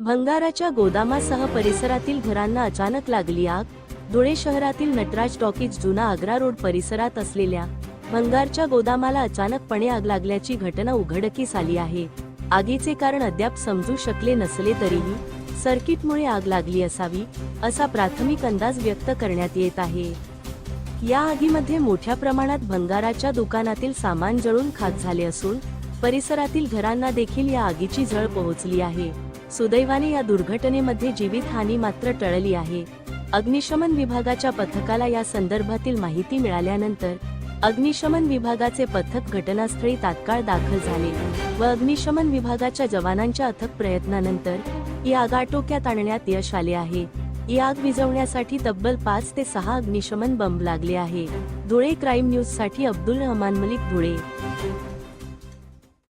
भंगाराच्या गोदामासह परिसरातील घरांना अचानक लागली आग. धुळे शहरातील नटराज टॉकीज जुना आग्रा रोड परिसरात असलेल्या भंगारच्या गोदामाला अचानकपणे आग लागल्याची घटना उघडकीस आली आहे. आगीचे कारण अद्याप समजू शकले नसले तरीही सर्किटमुळे आग लागली असावी असा प्राथमिक अंदाज व्यक्त करण्यात येत आहे. या आगीमध्ये मोठ्या प्रमाणात भंगाराच्या दुकानातील सामान जळून खाक झाले असून परिसरातील घरांना देखील या आगीची झळ पोहोचली आहे. सुदैवाने या दुर्घटनेमध्ये जीवितहानी मात्र टळली आहे. अग्निशमन विभागाच्या पथकाला या संदर्भातील माहिती मिळाल्यानंतर अग्निशमन विभागाचे पथक घटनास्थळी तात्काळ दाखल झाले व अग्निशमन विभागाच्या जवानांच्या अथक प्रयत्नानंतर ही आग आटोक्यात आणण्यात यश आले आहे. ही आग विझवण्यासाठी तब्बल पाच ते सहा अग्निशमन बंब लागले आहे. धुळे क्राईम न्यूजसाठी अब्दुल रहमान मलिक धुळे.